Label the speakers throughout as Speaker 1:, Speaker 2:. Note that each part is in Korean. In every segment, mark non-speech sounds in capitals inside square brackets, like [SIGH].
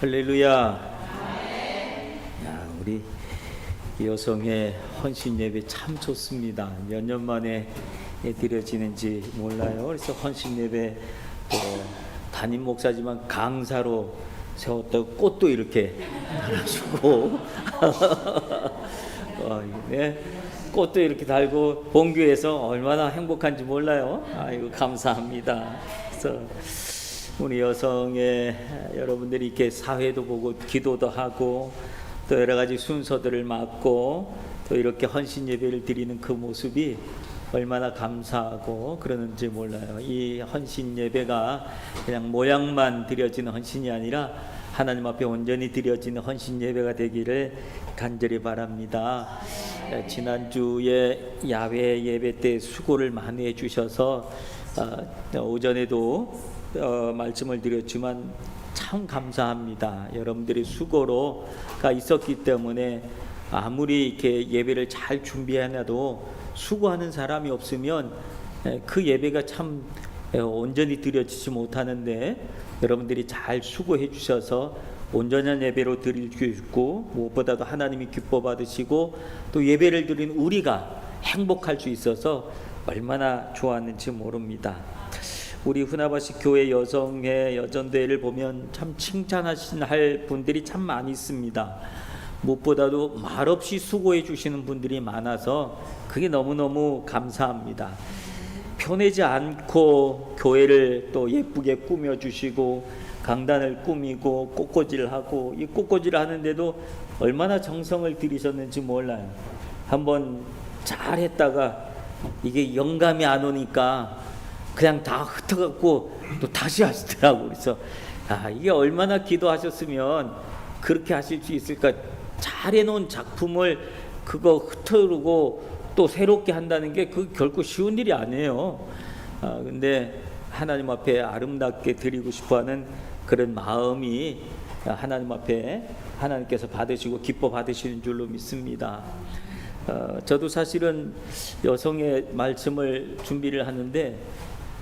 Speaker 1: 할렐루야. 야, 우리 여성의 헌신 예배 참 좋습니다. 몇 년 만에 드려지는지 몰라요. 그래서 헌신 예배 또 담임 목사지만 강사로 세웠다고 꽃도 이렇게 달아주고 [LAUGHS] 어, 네. 꽃도 이렇게 달고 본교에서 얼마나 행복한지 몰라요. 아이고 감사합니다. 그래서 우리 여성의 여러분들이 이렇게 사회도 보고 기도도 하고 또 여러 가지 순서들을 맡고 또 이렇게 헌신 예배를 드리는 그 모습이 얼마나 감사하고 그러는지 몰라요. 이 헌신 예배가 그냥 모양만 드려지는 헌신이 아니라 하나님 앞에 온전히 드려지는 헌신 예배가 되기를 간절히 바랍니다. 에, 지난주에 야외 예배 때 수고를 많이 해주셔서 어, 오전에도 어, 말씀을 드렸지만 참 감사합니다. 여러분들의 수고로가 있었기 때문에 아무리 이렇게 예배를 잘 준비해놔도 수고하는 사람이 없으면 에, 그 예배가 참 에, 온전히 드려지지 못하는데 여러분들이 잘 수고해 주셔서 온전한 예배로 드릴 수 있고 무엇보다도 하나님이 기뻐 받으시고 또 예배를 드린 우리가 행복할 수 있어서 얼마나 좋았는지 모릅니다. 우리 후나바시 교회 여성의 여전대회를 보면 참 칭찬하신 할 분들이 참 많이 있습니다. 무엇보다도 말없이 수고해 주시는 분들이 많아서 그게 너무너무 감사합니다. 편하지 않고 교회를 또 예쁘게 꾸며 주시고 강단을 꾸미고 꽃꽂이를 이 꽃꽂이를 하는데도 얼마나 정성을 들이셨는지 몰라요. 한번 잘 했다가 이게 영감이 안 오니까 그냥 다 흩어갖고 또 다시 하시더라고. 그래서 아 이게 얼마나 기도하셨으면 그렇게 하실 수 있을까? 잘 해놓은 작품을 그거 흩어르고 또 새롭게 한다는 게 그 결코 쉬운 일이 아니에요. 아 근데 하나님 앞에 아름답게 드리고 싶어하는 그런 마음이 하나님 앞에 하나님께서 받으시고 기뻐 받으시는 줄로 믿습니다. 어, 저도 사실은 여성의 말씀을 준비를 하는데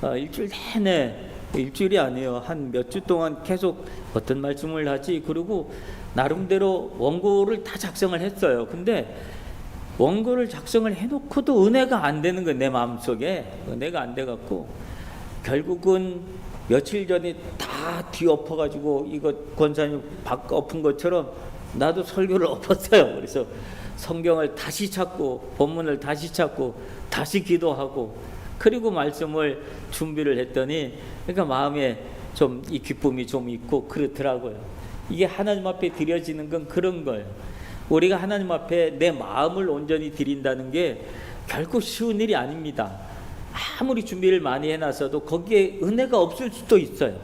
Speaker 1: 어, 일주일 내내 일주일이 아니에요. 한 몇 주 동안 계속 어떤 말씀을 하지 그리고 나름대로 원고를 다 작성을 했어요. 근데 원고를 작성을 해놓고도 은혜가 안 되는 거예요. 내 마음속에 은혜가 안 돼갖고 결국은 며칠 전에 다 뒤엎어가지고 이거 권사님 박 엎은 것처럼 나도 설교를 [LAUGHS] 엎었어요. 그래서 성경을 다시 찾고 본문을 다시 찾고 다시 기도하고 그리고 말씀을 준비를 했더니 그러니까 마음에 좀 이 기쁨이 좀 있고 그렇더라고요. 이게 하나님 앞에 드려지는 건 그런 거예요. 우리가 하나님 앞에 내 마음을 온전히 드린다는 게 결코 쉬운 일이 아닙니다. 아무리 준비를 많이 해놨어도 거기에 은혜가 없을 수도 있어요.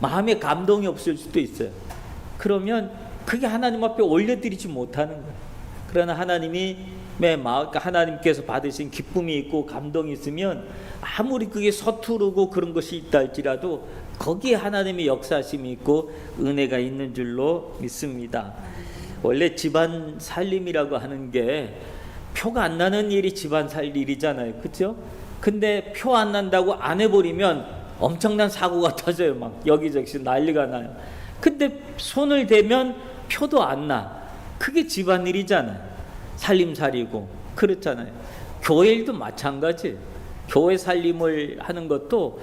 Speaker 1: 마음에 감동이 없을 수도 있어요. 그러면 그게 하나님 앞에 올려드리지 못하는 거예요. 그러나 하나님이 내 마음, 하나님께서 받으신 기쁨이 있고 감동이 있으면 아무리 그게 서투르고 그런 것이 있다 할지라도 거기에 하나님의 역사심이 있고 은혜가 있는 줄로 믿습니다. 원래 집안 살림이라고 하는 게 표가 안 나는 일이 집안 살 일이잖아요. 그렇죠? 근데 표 안 난다고 안 해버리면 엄청난 사고가 [LAUGHS] 터져요. 막 여기저기 난리가 나요. 근데 손을 대면 표도 안 나. 그게 집안일이잖아요. 살림살이고 그렇잖아요. 교회 일도 마찬가지. 교회 살림을 하는 것도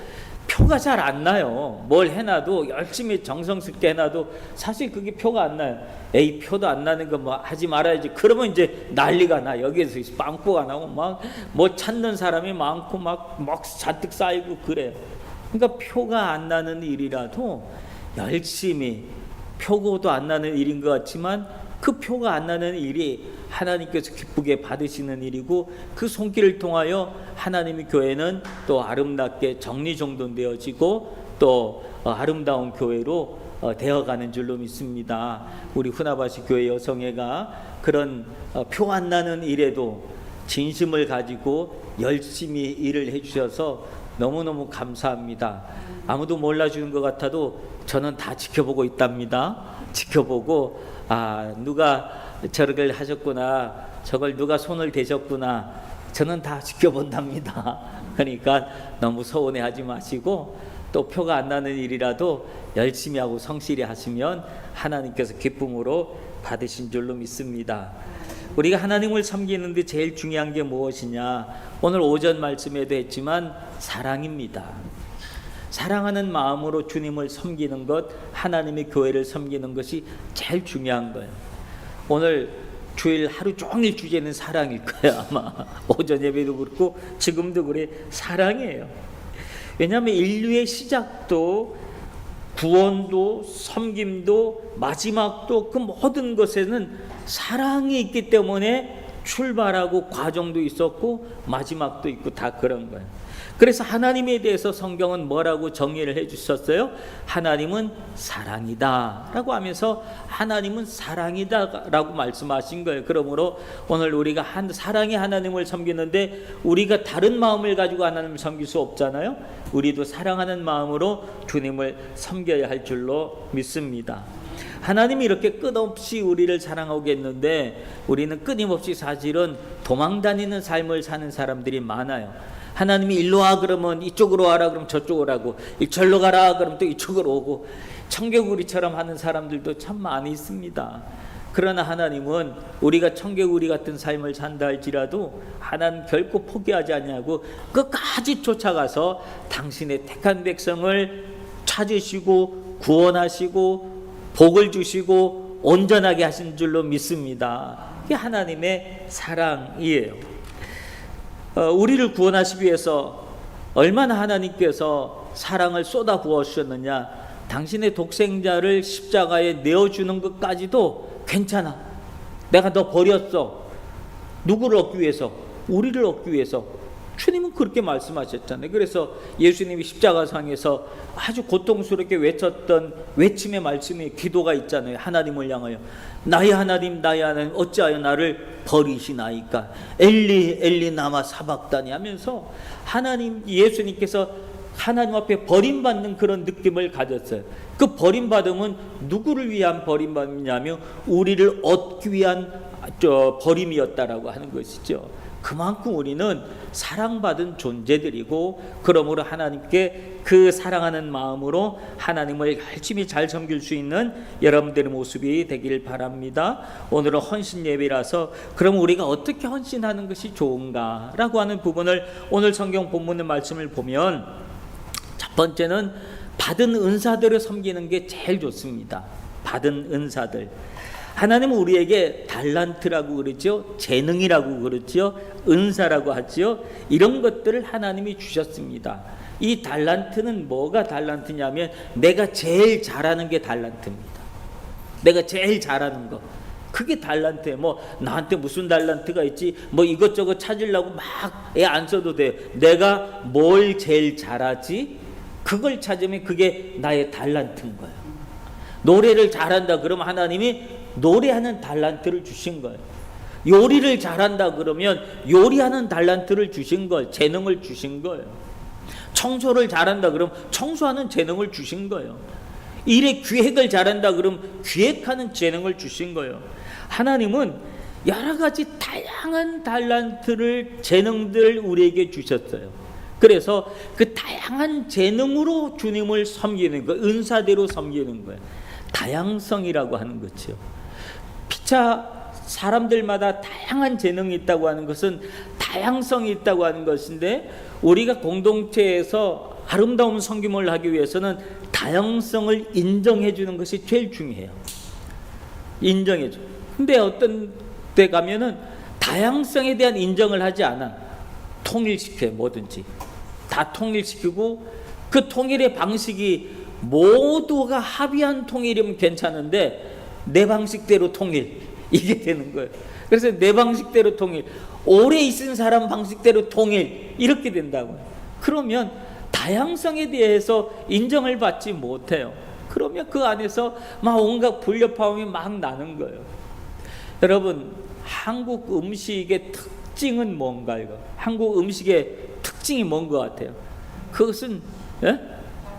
Speaker 1: 표가 잘 안 나요. 뭘 해놔도 열심히 정성스럽게 해놔도 사실 그게 표가 안 나요. 에이 표도 안 나는 거 뭐 하지 말아야지. 그러면 이제 난리가 나. 여기에서 빵꾸가 나고 막 뭐 찾는 사람이 많고 막, 막 잔뜩 쌓이고 그래요. 그러니까 표가 안 나는 일이라도 열심히 표고도 안 나는 일인 것 같지만 그 표가 안 나는 일이 하나님께서 기쁘게 받으시는 일이고 그 손길을 통하여 하나님의 교회는 또 아름답게 정리정돈되어지고 또 어, 아름다운 교회로 어, 되어가는 줄로 믿습니다. 우리 후나바시 교회 여성회가 그런 어, 표안 나는 일에도 진심을 가지고 열심히 일을 해주셔서 너무너무 감사합니다. 아무도 몰라주는 것 같아도 저는 다 지켜보고 있답니다. 지켜보고 아 누가 저를 하셨구나 저걸 누가 손을 대셨구나 저는 다 지켜본답니다. [LAUGHS] 그러니까 너무 서운해하지 마시고 또 표가 안 나는 일이라도 열심히 하고 성실히 하시면 하나님께서 기쁨으로 받으신 줄로 믿습니다. 우리가 하나님을 섬기는데 제일 중요한 게 무엇이냐? 오늘 오전 말씀에도 했지만 사랑입니다. 사랑하는 마음으로 주님을 섬기는 것, 하나님의 교회를 섬기는 것이 제일 중요한 거예요. 오늘 주일 하루 종일 주제는 사랑일 거예요, 아마. [LAUGHS] 오전 예배도 그렇고 지금도 그래 사랑이에요. 왜냐하면 인류의 시작도 구원도 섬김도 마지막도 그 모든 것에는 사랑이 있기 때문에 출발하고 과정도 있었고 마지막도 있고 다 그런 거예요. 그래서 하나님에 대해서 성경은 뭐라고 정의를 해 주셨어요? 하나님은 사랑이다 라고 하면서 하나님은 사랑이다 라고 말씀하신 거예요. 그러므로 오늘 우리가 한 사랑의 하나님을 섬기는데 우리가 다른 마음을 가지고 하나님을 섬길 수 없잖아요. 우리도 사랑하는 마음으로 주님을 섬겨야 할 줄로 믿습니다. 하나님이 이렇게 끝없이 우리를 사랑하고 있는데 우리는 끊임없이 사실은 도망 다니는 삶을 사는 사람들이 많아요. 하나님이 일로 와 그러면 이쪽으로 와라 그러면 저쪽으로 하고 절로 가라 그러면 또 이쪽으로 오고 청개구리처럼 하는 사람들도 참 많이 있습니다. 그러나 하나님은 우리가 청개구리 같은 삶을 산다 할지라도 하나님 결코 포기하지 않냐고 끝까지 쫓아가서 당신의 택한 백성을 찾으시고 구원하시고 복을 주시고 온전하게 하신 줄로 믿습니다. 이게 하나님의 사랑이에요. 어, 우리를 구원하시기 위해서 얼마나 하나님께서 사랑을 쏟아 부어 주셨느냐. 당신의 독생자를 십자가에 내어 주는 것까지도 괜찮아. 내가 너 버렸어. 누구를 얻기 위해서? 우리를 얻기 위해서. 주님은 그렇게 말씀하셨잖아요. 그래서 예수님이 십자가상에서 아주 고통스럽게 외쳤던 외침의 말씀이 기도가 있잖아요. 하나님을 향하여 나의 하나님 나의 하나님 어찌하여 나를 버리시나이까 엘리 엘리 나마 사박다니 하면서 하나님 예수님께서 하나님 앞에 버림받는 그런 느낌을 가졌어요. 그 버림받음은 누구를 위한 버림받음이냐면 우리를 얻기 위한 저 버림이었다라고 하는 것이죠. 그만큼 우리는 사랑받은 존재들이고 그러므로 하나님께 그 사랑하는 마음으로 하나님을 열심히 잘 섬길 수 있는 여러분들의 모습이 되길 바랍니다. 오늘은 헌신 예배라서 그럼 우리가 어떻게 헌신하는 것이 좋은가라고 하는 부분을 오늘 성경 본문의 말씀을 보면 첫 번째는 받은 은사대로 섬기는 게 제일 좋습니다. 받은 은사들. 하나님은 우리에게 달란트라고 그러죠. 재능이라고 그러죠. 은사라고 하죠. 이런 것들을 하나님이 주셨습니다. 이 달란트는 뭐가 달란트냐면 내가 제일 잘하는 게 달란트입니다. 내가 제일 잘하는 거. 그게 달란트예요. 뭐 나한테 무슨 달란트가 있지? 뭐 이것저것 찾으려고 막애안 써도 돼. 내가 뭘 제일 잘하지? 그걸 찾으면 그게 나의 달란트인 거예요. 노래를 잘한다 그러면 하나님이 노래하는 달란트를 주신 거예요. 요리를 잘한다 그러면 요리하는 달란트를 주신 거예요. 재능을 주신 거예요. 청소를 잘한다 그러면 청소하는 재능을 주신 거예요. 일의 기획을 잘한다 그러면 기획하는 재능을 주신 거예요. 하나님은 여러 가지 다양한 달란트를 재능들 우리에게 주셨어요. 그래서 그 다양한 재능으로 주님을 섬기는 거, 은사대로 섬기는 거예요. 다양성이라고 하는 거죠. 피차 사람들마다 다양한 재능이 있다고 하는 것은 다양성이 있다고 하는 것인데 우리가 공동체에서 아름다운 섬김을 하기 위해서는 다양성을 인정해 주는 것이 제일 중요해요. 인정해 줘. 근데 어떤 데 가면은 다양성에 대한 인정을 하지 않아. 통일시켜요, 뭐든지. 다 통일시키고 그 통일의 방식이 모두가 합의한 통일이면 괜찮은데 내 방식대로 통일 이게 되는 거예요. 그래서 내 방식대로 통일, 오래 있은 사람 방식대로 통일 이렇게 된다고요. 그러면 다양성에 대해서 인정을 받지 못해요. 그러면 그 안에서 막 온갖 불협화음이 막 나는 거예요. 여러분 한국 음식의 특징은 뭔가요? 한국 음식의 특징이 뭔 것 같아요? 그것은 예?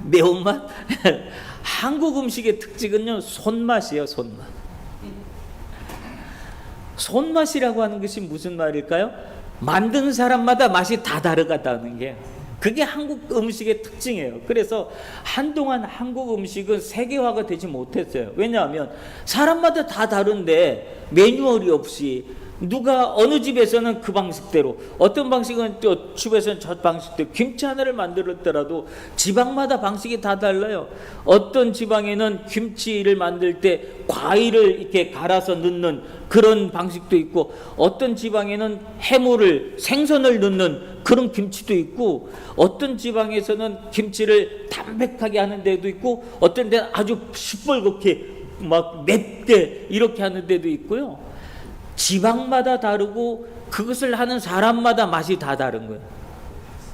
Speaker 1: 매운맛? [LAUGHS] 한국 음식의 특징은요 손맛이에요 손맛. 손맛이라고 하는 것이 무슨 말일까요? 만드는 사람마다 맛이 다 다르다는 게 그게 한국 음식의 특징이에요. 그래서 한동안 한국 음식은 세계화가 되지 못했어요. 왜냐하면 사람마다 다 다른데 매뉴얼이 없이 누가 어느 집에서는 그 방식대로 어떤 방식은 또 집에서는 저 방식대로 김치 하나를 만들었더라도 지방마다 방식이 다 달라요. 어떤 지방에는 김치를 만들 때 과일을 이렇게 갈아서 넣는 그런 방식도 있고 어떤 지방에는 해물을 생선을 넣는 그런 김치도 있고 어떤 지방에서는 김치를 담백하게 하는 데도 있고 어떤 데는 아주 시뻘겋게 막 맵게 이렇게 하는 데도 있고요. 지방마다 다르고 그것을 하는 사람마다 맛이 다 다른 거예요.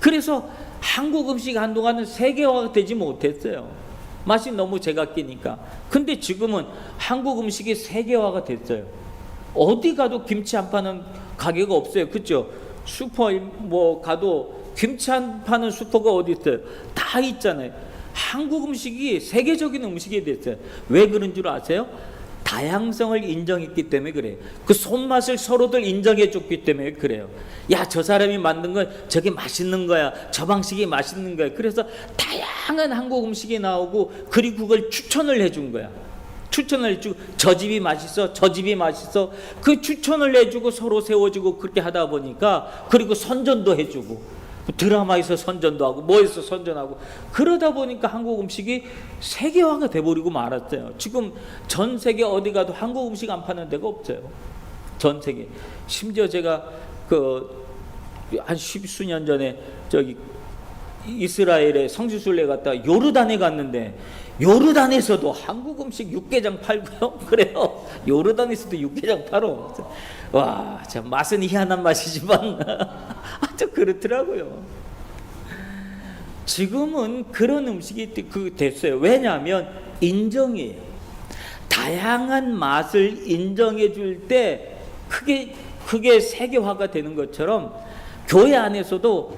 Speaker 1: 그래서 한국 음식 한동안은 세계화가 되지 못했어요. 맛이 너무 제각기니까. 근데 지금은 한국 음식이 세계화가 됐어요. 어디 가도 김치 안 파는 가게가 없어요. 그죠? 슈퍼 뭐 가도 김치 안 파는 슈퍼가 어디 있어요? 다 있잖아요. 한국 음식이 세계적인 음식이 됐어요. 왜 그런 줄 아세요? 다양성을 인정했기 때문에 그래요. 그 손맛을 서로들 인정해 줬기 때문에 그래요. 야, 저 사람이 만든 건 저게 맛있는 거야. 저 방식이 맛있는 거야. 그래서 다양한 한국 음식이 나오고 그리고 그걸 추천을 해 준 거야. 추천을 해주고 저 집이 맛있어 저 집이 맛있어 그 추천을 해주고 서로 세워주고 그렇게 하다 보니까 그리고 선전도 해주고 드라마에서 선전도 하고 뭐에서 선전하고. 그러다 보니까 한국 음식이 세계화가 돼버리고 말았어요. 지금 전 세계 어디 가도 한국 음식 안 파는 데가 없어요. 전 세계. 심지어 제가 그 한 십수년 전에 저기 이스라엘에 성지순례 갔다 요르단에 갔는데 요르단에서도 한국 음식 육개장 팔고요. [LAUGHS] 그래요. 요르단에서도 육개장 팔어. 와, 참 맛은 희한한 맛이지만 [LAUGHS] 아주 그렇더라고요. 지금은 그런 음식이 그 됐어요. 왜냐하면 인정이에요. 다양한 맛을 인정해 줄 때 그게 그게 세계화가 되는 것처럼 교회 안에서도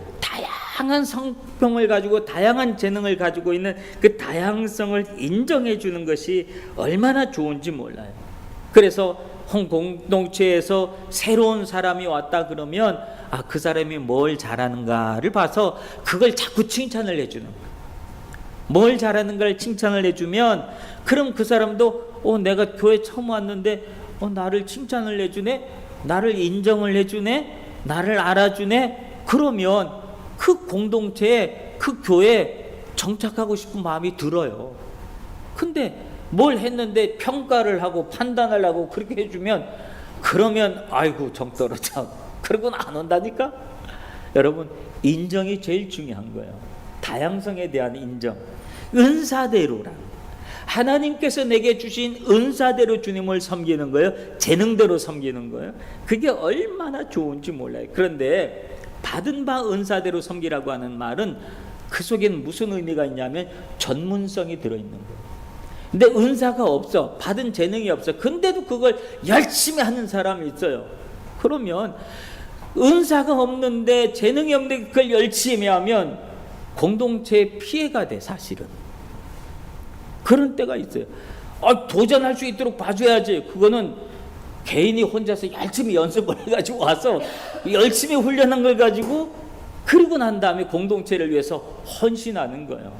Speaker 1: 다양한 성품을 가지고 다양한 재능을 가지고 있는 그 다양성을 인정해 주는 것이 얼마나 좋은지 몰라요. 그래서 홍 공동체에서 새로운 사람이 왔다 그러면 아 그 사람이 뭘 잘하는가를 봐서 그걸 자꾸 칭찬을 해주는. 뭘 잘하는가를 칭찬을 해주면 그럼 그 사람도 어 내가 교회 처음 왔는데 어 나를 칭찬을 해주네 나를 인정을 해주네 나를 알아주네 그러면 그 공동체에 그 교회에 정착하고 싶은 마음이 들어요. 근데 뭘 했는데 평가를 하고 판단을 하고 그렇게 해주면 그러면 아이고 정 떨어져. [LAUGHS] 그러고는 안 온다니까. 여러분 인정이 제일 중요한 거예요. 다양성에 대한 인정. 은사대로라. 하나님께서 내게 주신 은사대로 주님을 섬기는 거예요. 재능대로 섬기는 거예요. 그게 얼마나 좋은지 몰라요. 그런데 받은 바 은사대로 섬기라고 하는 말은 그 속에는 무슨 의미가 있냐면 전문성이 들어있는 거예요. 근데 은사가 없어. 받은 재능이 없어. 근데도 그걸 열심히 하는 사람이 있어요. 그러면 은사가 없는데 재능이 없는데 그걸 열심히 하면 공동체에 피해가 돼, 사실은. 그런 때가 있어요. 아, 도전할 수 있도록 봐줘야지. 그거는 개인이 혼자서 열심히 연습을 해가지고 와서 열심히 훈련한 걸 가지고 그리고 난 다음에 공동체를 위해서 헌신하는 거예요.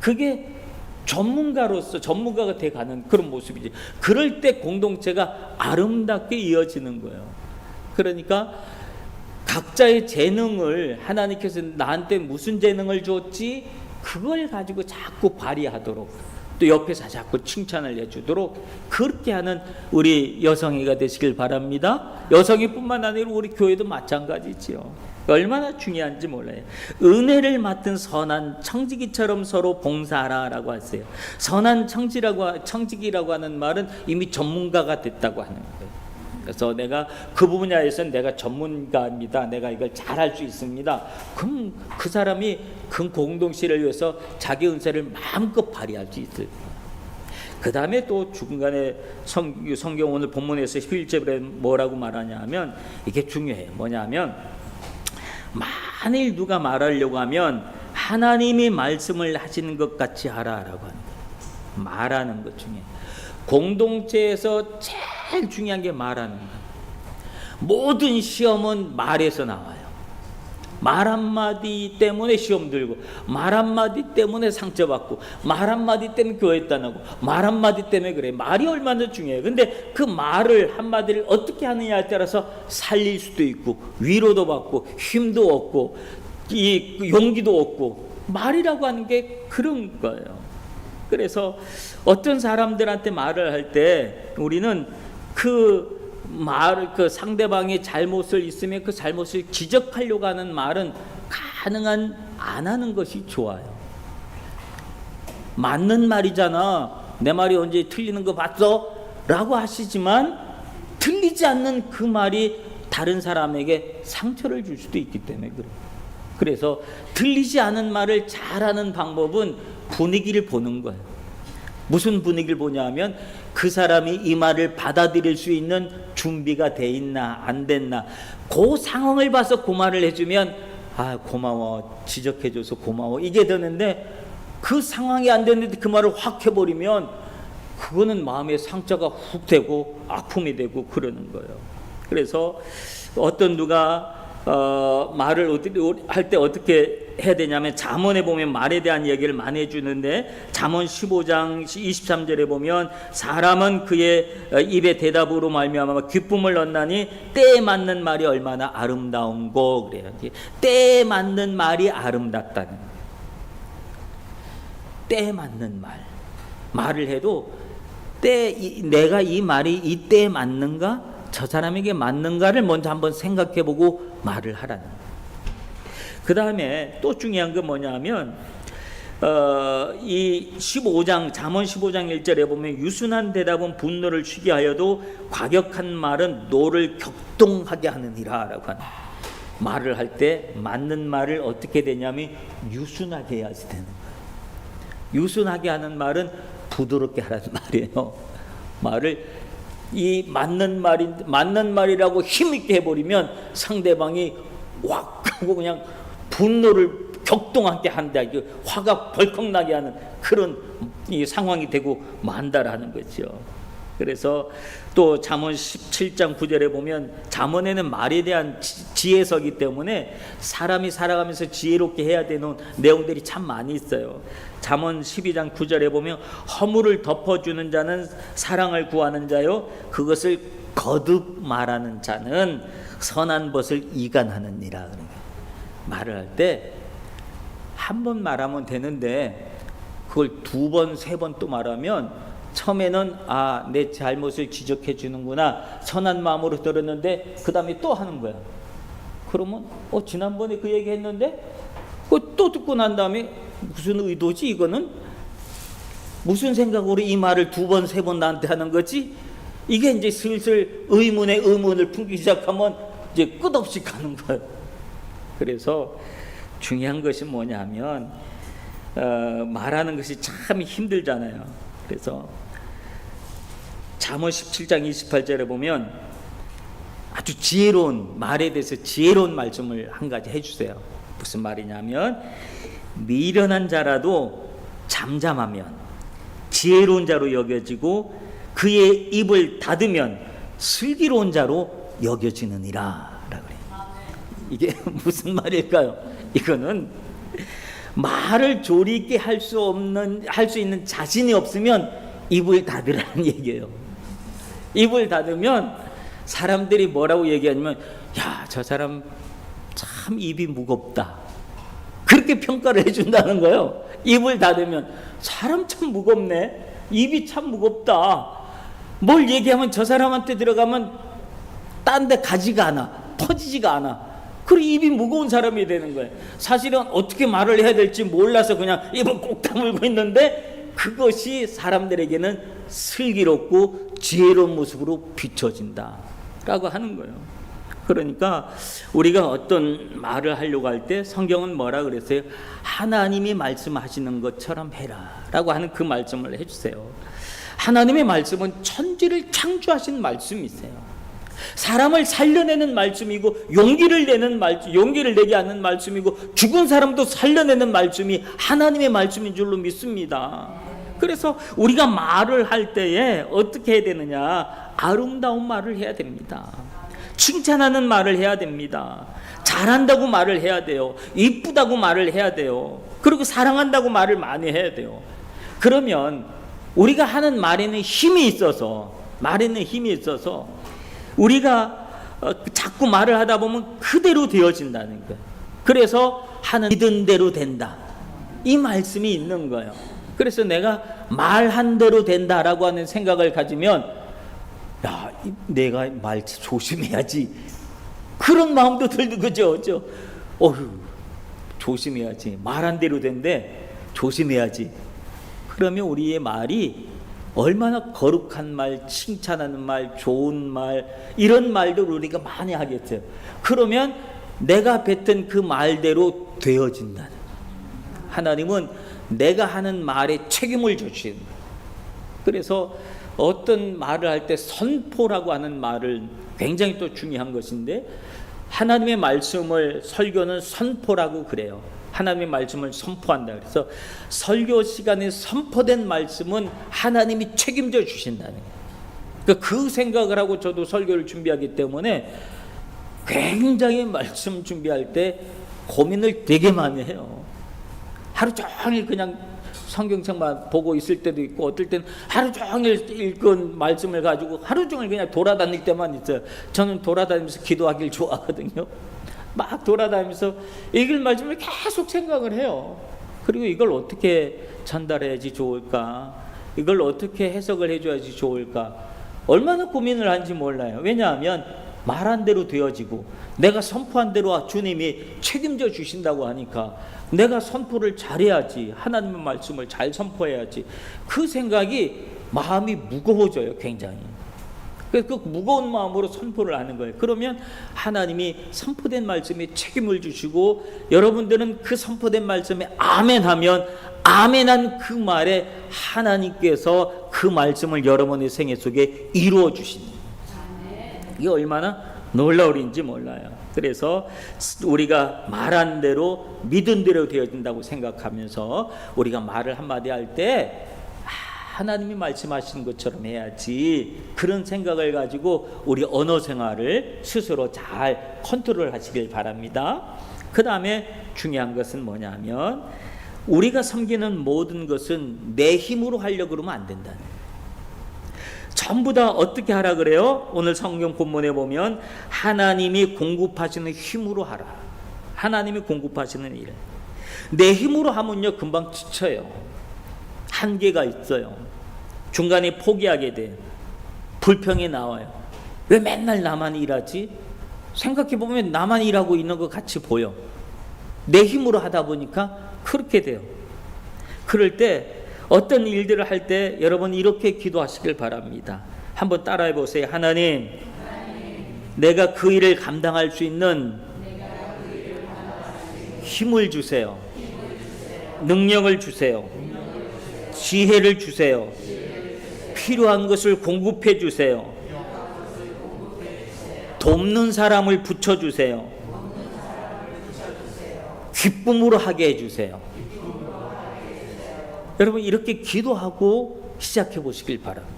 Speaker 1: 그게 전문가로서 전문가가 돼 가는 그런 모습이지. 그럴 때 공동체가 아름답게 이어지는 거예요. 그러니까 각자의 재능을 하나님께서 나한테 무슨 재능을 줬지 그걸 가지고 자꾸 발휘하도록 또 옆에서 자꾸 칭찬을 해주도록 그렇게 하는 우리 여성이가 되시길 바랍니다. 여성이뿐만 아니라 우리 교회도 마찬가지지요. 얼마나 중요한지 몰라요. 은혜를 맡은 선한 청지기처럼 서로 봉사하라라고 하세요. 선한 청지라고 청지기라고 하는 말은 이미 전문가가 됐다고 하는 거예요. 그래서 내가 그 분야에서 내가 전문가입니다. 내가 이걸 잘할 수 있습니다. 그럼 그 사람이 그 공동체를 위해서 자기 은사를 마음껏 발휘할 수 있어요. 그 다음에 또 중간에 성, 성경 오늘 본문에서 11절에 뭐라고 말하냐면 이게 중요해요. 뭐냐면 만일 누가 말하려고 하면 하나님이 말씀을 하시는 것 같이 하라라고 거예요. 말하는 것 중에 공동체에서 제 일 중요한 게 말하는 거예요. 모든 시험은 말에서 나와요. 말 한마디 때문에 시험 들고 말 한마디 때문에 상처받고 말 한마디 때문에 교회 떠나고 말 한마디 때문에 그래 말이 얼마나 중요해요 근데 그 말을 한마디를 어떻게 하느냐에 따라서 살릴 수도 있고 위로도 받고 힘도 얻고 이 용기도 얻고 말이라고 하는 게 그런 거예요 그래서 어떤 사람들한테 말을 할 때 우리는 그 말을 그 상대방의 잘못을 있으면 그 잘못을 지적하려고 하는 말은 가능한 안 하는 것이 좋아요. 맞는 말이잖아. 내 말이 언제 틀리는 거 봤어? 라고 하시지만 틀리지 않는 그 말이 다른 사람에게 상처를 줄 수도 있기 때문에 그래. 그래서 틀리지 않은 말을 잘하는 방법은 분위기를 보는 거예요. 무슨 분위기를 보냐면 그 사람이 이 말을 받아들일 수 있는 준비가 돼 있나 안 됐나. 그 상황을 봐서 그 말을 해주면 아 고마워. 지적해줘서 고마워. 이게 되는데 그 상황이 안 됐는데 그 말을 확 해버리면 그거는 마음에 상처가 훅 되고 아픔이 되고 그러는 거예요. 그래서 어떤 누가 어, 말을 할때 어떻게 해야 되냐면 잠언에 보면 말에 대한 얘기를 많이 해주는데 잠언 15장 23절에 보면 사람은 그의 어, 입의 대답으로 말미암아 기쁨을 얻나니 때에 맞는 말이 얼마나 아름다운고 그래요. 때에 맞는 말이 아름답다는 때에 맞는 말. 말을 해도 때 이, 내가 이 말이 이 때에 맞는가 저 사람에게 맞는가를 먼저 한번 생각해 보고 말을 하라는 그 다음에 또 중요한 건 뭐냐면 어, 이 15장 잠언 15장 1절에 보면 유순한 대답은 분노를 쉬게 하여도 과격한 말은 노를 격동하게 하느니라라고 하는 말을 할 때 맞는 말을 어떻게 되냐면 유순하게 해야지 되는 거예요. 유순하게 하는 말은 부드럽게 하라는 말이에요. 말을 이 맞는 말이 맞는 말이라고 힘 있게 해버리면 상대방이 확 하고 그냥 분노를 격동하게 한다. 화가 벌컥 나게 하는 그런 이 상황이 되고 만다라는 거죠. 그래서 또 잠언 17장 9절에 보면 잠언에는 말에 대한 지 혜서기 때문에 사람이 살아가면서 지혜롭게 해야 되는 내용들이 참 많이 있어요. 잠언 12장 9절에 보면 허물을 덮어주는 자는 사랑을 구하는 자요 그것을 거듭 말하는 자는 선한 것을 이간하느니라 말을 할 때 한 번 말하면 되는데 그걸 두 번, 세 번 또 말하면 처음에는 아, 내 잘못을 지적해 주는구나. 선한 마음으로 들었는데 그 다음에 또 하는 거야. 그러면 어 지난번에 그 얘기 했는데 그또 듣고 난 다음에 무슨 의도지 이거는 무슨 생각으로 이 말을 두 번, 세 번 나한테 하는 거지? 이게 이제 슬슬 의문에 의문을 품기 시작하면 이제 끝없이 가는 거예요. 그래서 중요한 것이 뭐냐면 어, 말하는 것이 참 힘들잖아요. 그래서 잠언 17장 28절에 보면 아주 지혜로운 말에 대해서 지혜로운 말씀을 한 가지 해주세요. 무슨 말이냐면 미련한 자라도 잠잠하면 지혜로운 자로 여겨지고 그의 입을 닫으면 슬기로운 자로 여겨지느니라. 이게 [LAUGHS] 무슨 말일까요? 이거는 말을 조리 있게 할 수 없는 할 수 있는 자신이 없으면 입을 닫으라는 [LAUGHS] 얘기예요. 입을 닫으면 사람들이 뭐라고 얘기하냐면 야, 저 사람 참 입이 무겁다. 그렇게 평가를 해준다는 거예요. 입을 닫으면 사람 참 무겁네. 입이 참 무겁다. 뭘 얘기하면 저 사람한테 들어가면 딴 데 가지가 않아. 퍼지지가 않아. 그리고 입이 무거운 사람이 되는 거예요. 사실은 어떻게 말을 해야 될지 몰라서 그냥 입을 꼭 다물고 있는데 그것이 사람들에게는 슬기롭고 지혜로운 모습으로 비춰진다. 라고 하는 거예요. 그러니까 우리가 어떤 말을 하려고 할 때 성경은 뭐라 그랬어요? 하나님이 말씀하시는 것처럼 해라. 라고 하는 그 말씀을 해주세요. 하나님의 말씀은 천지를 창조하신 말씀이세요. 사람을 살려내는 말씀이고 용기를 내는 말 용기를 내게 하는 말씀이고 죽은 사람도 살려내는 말씀이 하나님의 말씀인 줄로 믿습니다. 그래서 우리가 말을 할 때에 어떻게 해야 되느냐? 아름다운 말을 해야 됩니다. 칭찬하는 말을 해야 됩니다. 잘한다고 말을 해야 돼요. 이쁘다고 말을 해야 돼요. 그리고 사랑한다고 말을 많이 해야 돼요. 그러면 우리가 하는 말에는 힘이 있어서 말에는 힘이 있어서 우리가 어, 자꾸 말을 하다 보면 그대로 되어진다는 거예요. 그래서 하는 믿은 대로 된다. 이 말씀이 있는 거예요. 그래서 내가 말한 대로 된다라고 하는 생각을 가지면 야, 이- 내가 말 조심해야지. 그런 마음도 들는 거죠. 그죠? 어휴, 조심해야지. 말한 대로 된대. 조심해야지. 그러면 우리의 말이 얼마나 거룩한 말, 칭찬하는 말, 좋은 말, 이런 말들 우리가 많이 하겠죠. 그러면 내가 뱉은 그 말대로 되어진다는. 하나님은 내가 하는 말에 책임을 주신. 그래서 어떤 말을 할 때 선포라고 하는 말을 굉장히 또 중요한 것인데 하나님의 말씀을 설교는 선포라고 그래요. 하나님의 말씀을 선포한다. 그래서 설교 시간에 선포된 말씀은 하나님이 책임져 주신다는 거예요. 그러니까 그 생각을 하고 저도 설교를 준비하기 때문에 굉장히 말씀 준비할 때 고민을 되게 많이 해요. 하루 종일 그냥 성경책만 보고 있을 때도 있고 어떨 때는 하루 종일 읽은 말씀을 가지고 하루 종일 그냥 돌아다닐 때만 있어요. 저는 돌아다니면서 기도하길 좋아하거든요. 막 돌아다니면서 읽을 말씀을 계속 생각을 해요. 그리고 이걸 어떻게 전달해야지 좋을까? 이걸 어떻게 해석을 해줘야지 좋을까? 얼마나 고민을 하는지 몰라요. 왜냐하면 말한 대로 되어지고 내가 선포한 대로 주님이 책임져 주신다고 하니까 내가 선포를 잘해야지 하나님의 말씀을 잘 선포해야지. 그 생각이 마음이 무거워져요 굉장히. 그래서 그 무거운 마음으로 선포를 하는 거예요. 그러면 하나님이 선포된 말씀에 책임을 주시고 여러분들은 그 선포된 말씀에 아멘 하면 아멘한 그 말에 하나님께서 그 말씀을 여러분의 생애 속에 이루어 주신다. 이게 얼마나 놀라울인지 몰라요. 그래서 우리가 말한 대로 믿은 대로 되어진다고 생각하면서 우리가 말을 한마디 할 때 하나님이 말씀하시는 것처럼 해야지 그런 생각을 가지고 우리 언어 생활을 스스로 잘 컨트롤 하시길 바랍니다. 그 다음에 중요한 것은 뭐냐면 우리가 섬기는 모든 것은 내 힘으로 하려고 그러면 안 된다는. 전부 다 어떻게 하라 그래요? 오늘 성경 본문에 보면 하나님이 공급하시는 힘으로 하라. 하나님이 공급하시는 일. 내 힘으로 하면요 금방 지쳐요. 한계가 있어요. 중간에 포기하게 돼요. 불평이 나와요. 왜 맨날 나만 일하지? 생각해 보면 나만 일하고 있는 것 같이 보여. 내 힘으로 하다 보니까 그렇게 돼요. 그럴 때 어떤 일들을 할 때 여러분 이렇게 기도하시길 바랍니다. 한번 따라해 보세요. 하나님, 내가 그 일을 감당할 수 있는 힘을 주세요. 능력을 주세요. 지혜를 주세요. 필요한 것을 공급해 주세요. 돕는 사람을 붙여 주세요. 기쁨으로 하게 해 주세요. 여러분 이렇게 기도하고 시작해 보시길 바랍니다.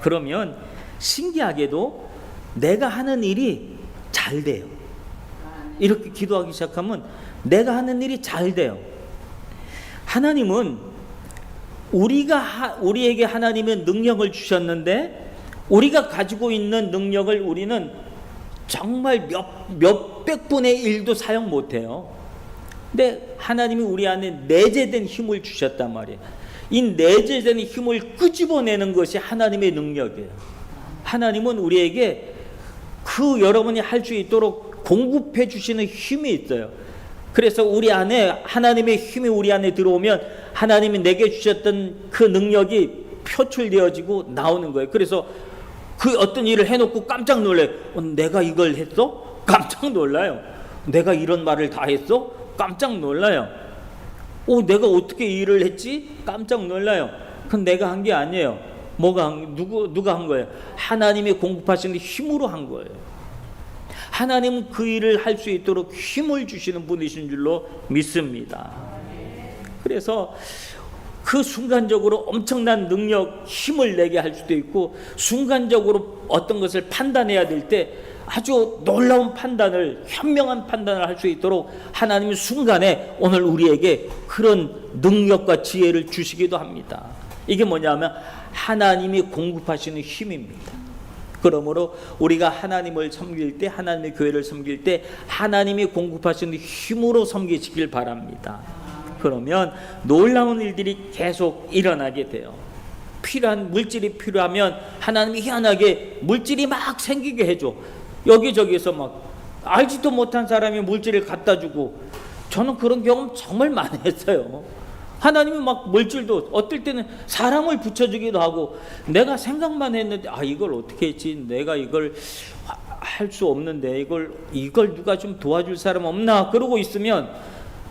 Speaker 1: 그러면 신기하게도 내가 하는 일이 잘 돼요. 이렇게 기도하기 시작하면 내가 하는 일이 잘 돼요. 하나님은 우리가 하, 우리에게 하나님의 능력을 주셨는데 우리가 가지고 있는 능력을 우리는 정말 몇 몇백 분의 일도 사용 못 해요. 근데 하나님이 우리 안에 내재된 힘을 주셨단 말이에요. 이 내재된 힘을 끄집어내는 것이 하나님의 능력이에요. 하나님은 우리에게 그 여러분이 할 수 있도록 공급해 주시는 힘이 있어요. 그래서 우리 안에 하나님의 힘이 우리 안에 들어오면 하나님이 내게 주셨던 그 능력이 표출되어지고 나오는 거예요. 그래서 그 어떤 일을 해놓고 깜짝 놀래요. 어, 내가 이걸 했어? 깜짝 놀라요. 내가 이런 말을 다 했어? 깜짝 놀라요. 오, 내가 어떻게 이 일을 했지? 깜짝 놀라요. 그건 내가 한 게 아니에요. 뭐가 한, 누구 누가 한 거예요? 하나님이 공급하시는 힘으로 한 거예요. 하나님은 그 일을 할 수 있도록 힘을 주시는 분이신 줄로 믿습니다. 그래서 그 순간적으로 엄청난 능력, 힘을 내게 할 수도 있고 순간적으로 어떤 것을 판단해야 될 때 아주 놀라운 판단을 현명한 판단을 할 수 있도록 하나님이 순간에 오늘 우리에게 그런 능력과 지혜를 주시기도 합니다. 이게 뭐냐면 하나님이 공급하시는 힘입니다. 그러므로 우리가 하나님을 섬길 때 하나님의 교회를 섬길 때 하나님이 공급하시는 힘으로 섬기시길 바랍니다. 그러면 놀라운 일들이 계속 일어나게 돼요. 필요한 물질이 필요하면 하나님이 희한하게 물질이 막 생기게 해줘. 여기저기서 막 알지도 못한 사람이 물질을 갖다 주고 저는 그런 경험 정말 많이 했어요. 하나님이 막 물질도 어떨 때는 사람을 붙여주기도 하고 내가 생각만 했는데 아 이걸 어떻게 했지 내가 이걸 할 수 없는데 이걸 이걸 누가 좀 도와줄 사람 없나 그러고 있으면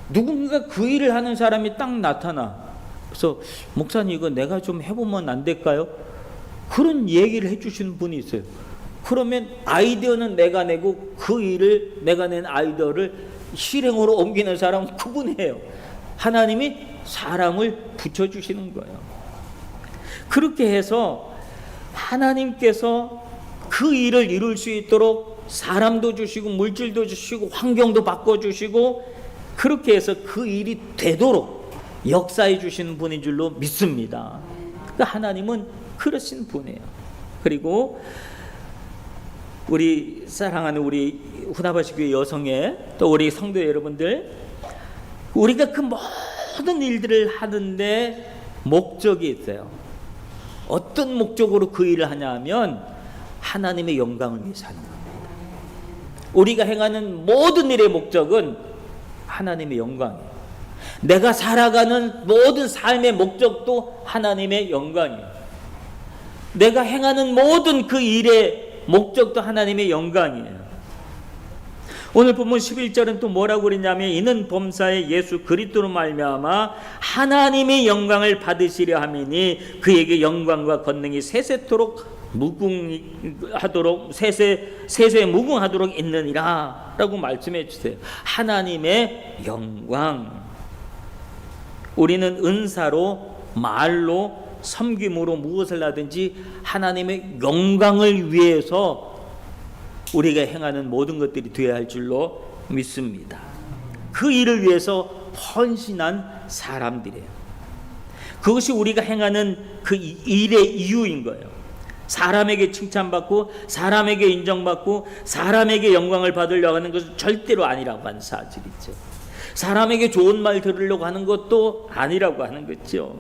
Speaker 1: 누군가 그 일을 하는 사람이 딱 나타나 그래서 목사님 이거 내가 좀 해보면 안 될까요? 그런 얘기를 해주시는 분이 있어요. 그러면 아이디어는 내가 내고 그 일을 내가 낸 아이디어를 실행으로 옮기는 사람은 그분이에요. 하나님이 사람을 붙여주시는 거예요. 그렇게 해서 하나님께서 그 일을 이룰 수 있도록 사람도 주시고 물질도 주시고 환경도 바꿔주시고 그렇게 해서 그 일이 되도록 역사해 주시는 분인 줄로 믿습니다. 그러니까 하나님은 그러신 분이에요. 그리고 우리 사랑하는 우리 후나바시 교회 여성의 또 우리 성도 여러분들 우리가 그 모든 일들을 하는데 목적이 있어요. 어떤 목적으로 그 일을 하냐 하면 하나님의 영광을 위해서 하는 겁니다. 우리가 행하는 모든 일의 목적은 하나님의 영광이에요. 내가 살아가는 모든 삶의 목적도 하나님의 영광이에요. 내가 행하는 모든 그 일의 목적도 하나님의 영광이에요. 오늘 본문 11절은 또 뭐라고 그랬냐면 이는 범사에 예수 그리스도로 말미암아 하나님의 영광을 받으시려 함이니 그에게 영광과 권능이 세세토록 무궁하도록 세세 세세 무궁하도록 있느니라라고 말씀해 주세요. 하나님의 영광. 우리는 은사로 말로 섬김으로 무엇을 하든지 하나님의 영광을 위해서 우리가 행하는 모든 것들이 되어야 할 줄로 믿습니다. 그 일을 위해서 헌신한 사람들이에요. 그것이 우리가 행하는 그 일의 이유인 거예요. 사람에게 칭찬받고 사람에게 인정받고 사람에게 영광을 받으려고 하는 것은 절대로 아니라고 하는 사실이죠. 사람에게 좋은 말 들으려고 하는 것도 아니라고 하는 거죠.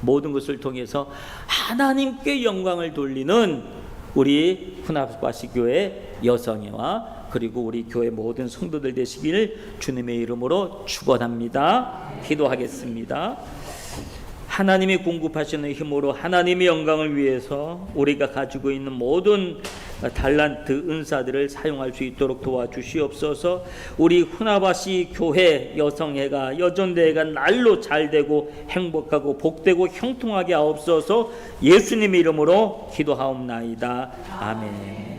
Speaker 1: 모든 것을 통해서 하나님께 영광을 돌리는 우리 후나바시 교회 여성회와 그리고 우리 교회 모든 성도들 되시기를 주님의 이름으로 축원합니다. 기도하겠습니다. 하나님이 공급하시는 힘으로 하나님의 영광을 위해서 우리가 가지고 있는 모든 달란트 은사들을 사용할 수 있도록 도와주시옵소서. 우리 후나바시 교회 여성회가 여전대회가 날로 잘 되고 행복하고 복되고 형통하게 하옵소서. 예수님 이름으로 기도하옵나이다. 아멘.